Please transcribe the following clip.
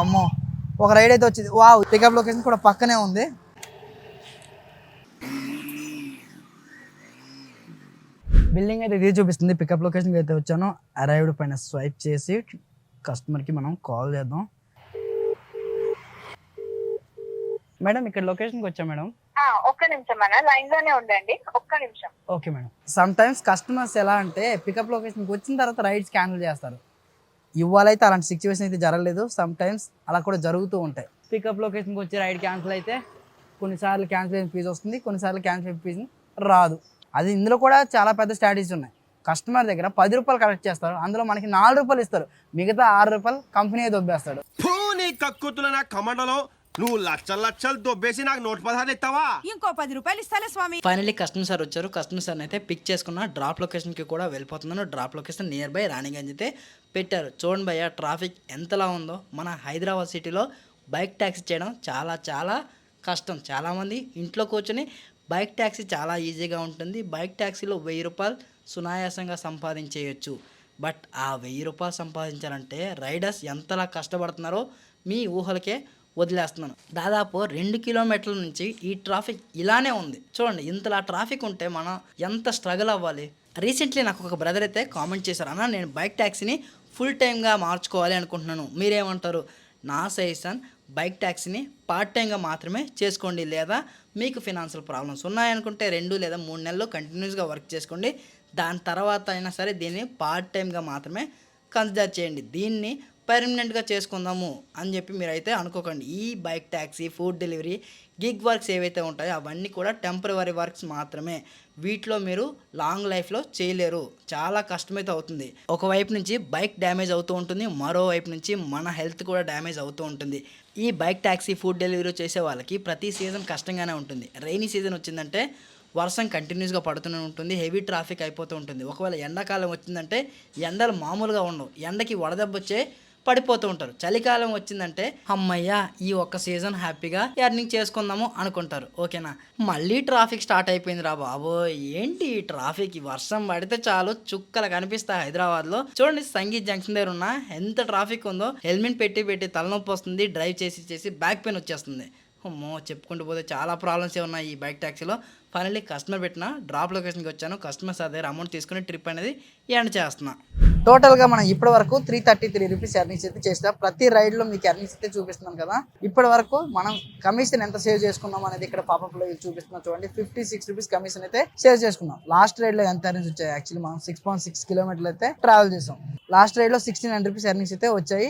అమ్మో. ఒక రైడ్ అయితే వచ్చింది. వావ్ పికప్ లొకేషన్ కూడా పక్కనే ఉంది. బిల్డింగ్ అయితే ఇది చూపిస్తుంది. పికప్ లొకేషన్కి అయితే వచ్చాను. అరైవ్డ్ పైన స్వైప్ చేసి కస్టమర్కి మనం కాల్ చేద్దాం. మేడం ఇక్కడ లొకేషన్కి వచ్చాం మేడం ఒక్క నిమిషం అన్న. లైన్లోనే ఉండండి. ఒక్క నిమిషం. Okay madam some times customers ఎలా అంటే పికప్ లొకేషన్కి వచ్చిన తర్వాత రైడ్స్ క్యాన్సిల్ చేస్తారు. ఇవాళైతే అలాంటి సిచ్యువేషన్ అయితే జరగలేదు. సమ్ టైమ్స్ అలా కూడా జరుగుతూ ఉంటాయి. పికప్ లొకేషన్కి వచ్చి రైడ్ క్యాన్సిల్ అయితే కొన్నిసార్లు క్యాన్సిలేషన్ ఫీజు వస్తుంది కొన్నిసార్లు క్యాన్సిలేషన్ ఫీజు రాదు. అది ఇందులో కూడా చాలా పెద్ద స్ట్రాటజీస్ ఉన్నాయి. కస్టమర్ దగ్గర పది రూపాయలు కలెక్ట్ చేస్తారు అందులో మనకి నాలుగు రూపాయలు ఇస్తారు. మిగతా ఆరు రూపాయలు కంపెనీ దొబ్బేస్తాడు. కక్కుతున్న కమండలో నువ్వు లచ్చలు లచ్చలు దొబ్బేసి నాకు నోట్ పదహారు ఇస్తావా? ఇంకో పది రూపాయలు ఇస్తాలే స్వామి. ఫైనల్లీ కస్టమర్ సార్ వచ్చారు. కస్టమర్ సార్ అయితే పిక్ చేసుకున్న డ్రాప్ లొకేషన్కి కూడా వెళ్ళిపోతున్నాను. Drop location near by Raniganj అయితే పెట్టారు. చూడండి భయ్య ట్రాఫిక్ ఎంతలా ఉందో. మన హైదరాబాద్ సిటీలో బైక్ ట్యాక్సీ చేయడం చాలా చాలా కష్టం. చాలామంది ఇంట్లో కూర్చొని బైక్ ట్యాక్సీ చాలా ఈజీగా ఉంటుంది. బైక్ ట్యాక్సీలో వెయ్యి రూపాయలు సునాయాసంగా సంపాదించేయచ్చు. బట్ ఆ వెయ్యి రూపాయలు సంపాదించాలంటే రైడర్స్ ఎంతలా కష్టపడుతున్నారో మీ ఊహలకే వదిలేస్తున్నాను. దాదాపు రెండు కిలోమీటర్ల నుంచి ఈ ట్రాఫిక్ ఇలానే ఉంది. చూడండి ఇంతలా ట్రాఫిక్ ఉంటే మనం ఎంత స్ట్రగుల్ అవ్వాలి? రీసెంట్లీ నాకు ఒక బ్రదర్ అయితే కామెంట్ చేశారు అన్న నేను బైక్ ట్యాక్సీని ఫుల్ టైమ్గా మార్చుకోవాలి అనుకుంటున్నాను. మీరేమంటారు? నా సజెషన్ బైక్ ట్యాక్సీని పార్ట్ టైంగా మాత్రమే చేసుకోండి లేదా మీకు ఫినాన్షియల్ ప్రాబ్లమ్స్ ఉన్నాయనుకుంటే రెండు లేదా మూడు నెలలు కంటిన్యూస్గా వర్క్ చేసుకోండి. దాని తర్వాత అయినా సరే దీన్ని పార్ట్ టైంగా మాత్రమే కన్సిడర్ చేయండి. దీన్ని పర్మనెంట్గా చేసుకుందాము అని చెప్పి మీరైతే అనుకోకండి. ఈ bike taxi food delivery gig works ఏవైతే ఉంటాయో అవన్నీ కూడా టెంపరవరీ వర్క్స్ మాత్రమే. వీటిలో మీరు లాంగ్ లైఫ్లో చేయలేరు. చాలా కష్టమైతే అవుతుంది. ఒకవైపు నుంచి బైక్ డ్యామేజ్ అవుతూ ఉంటుంది. మరోవైపు నుంచి మన హెల్త్ కూడా డ్యామేజ్ అవుతూ ఉంటుంది. ఈ బైక్ ట్యాక్సీ ఫుడ్ డెలివరీ చేసే వాళ్ళకి ప్రతి సీజన్ కష్టంగానే ఉంటుంది. రైనీ సీజన్ వచ్చిందంటే వర్షం కంటిన్యూస్గా పడుతూనే ఉంటుంది. హెవీ ట్రాఫిక్ అయిపోతూ ఉంటుంది. ఒకవేళ ఎండాకాలం వచ్చిందంటే ఎండలు మామూలుగా ఉండవు. ఎండకి వడదెబ్బ వచ్చే పడిపోతూ ఉంటారు. చలికాలం వచ్చిందంటే అమ్మయ్య ఈ ఒక్క సీజన్ హ్యాపీగా ఎర్నింగ్ చేసుకుందాము అనుకుంటారు. ఓకేనా? మళ్ళీ ట్రాఫిక్ స్టార్ట్ అయిపోయింది రా బాబో ఏంటి ఈ ట్రాఫిక్? ఈ వర్షం పడితే చాలు చుక్కలు కనిపిస్తాయి హైదరాబాద్లో. చూడండి సంగీత్ జంక్షన్ దగ్గర ఉన్న ఎంత ట్రాఫిక్ ఉందో. హెల్మెట్ పెట్టి పెట్టి తలనొప్పి వస్తుంది డ్రైవ్ చేసి చేసి బ్యాక్ పెయిన్ వచ్చేస్తుంది. అమ్మో చెప్పుకుంటూ పోతే చాలా ప్రాబ్లమ్స్ ఉన్నాయి ఈ బైక్ ట్యాక్సీలో ఫైనల్లీ కస్టమర్ పెట్టిన డ్రాప్ లొకేషన్కి వచ్చాను. కస్టమర్స్ దగ్గర అమౌంట్ తీసుకుని ట్రిప్ అనేది ఎండ్ చేస్తున్నా. టోటల్గా మనం ఇప్పటి వరకు three thirty three rupees earnings అయితే చేస్తాం ప్రతి రైడ్లో మీకు ఎర్నింగ్స్ అయితే చూపిస్తున్నాం కదా. ఇప్పటి వరకు మనం కమిషన్ ఎంత సేవ్ చేసుకున్నాం అనేది ఇక్కడ పాపప్లో చూపిస్తున్నాం చూడండి. ఫిఫ్టీ సిక్స్ రూపీస్ కమిషన్ అయితే సేవ్ చేసుకున్నాం. లాస్ట్ రైడ్లో ఎంత ఎర్నింగ్స్ వచ్చాయి? యాక్చువల్లీ మనం సిక్స్ పాయింట్ సిక్స్ కిలోమీటర్లు అయితే ట్రావెల్ చేసాం. లాస్ట్ రైడ్లో సిక్స్టీ నైన్ రూపీస్ ఎర్నింగ్స్ అయితే వచ్చాయి.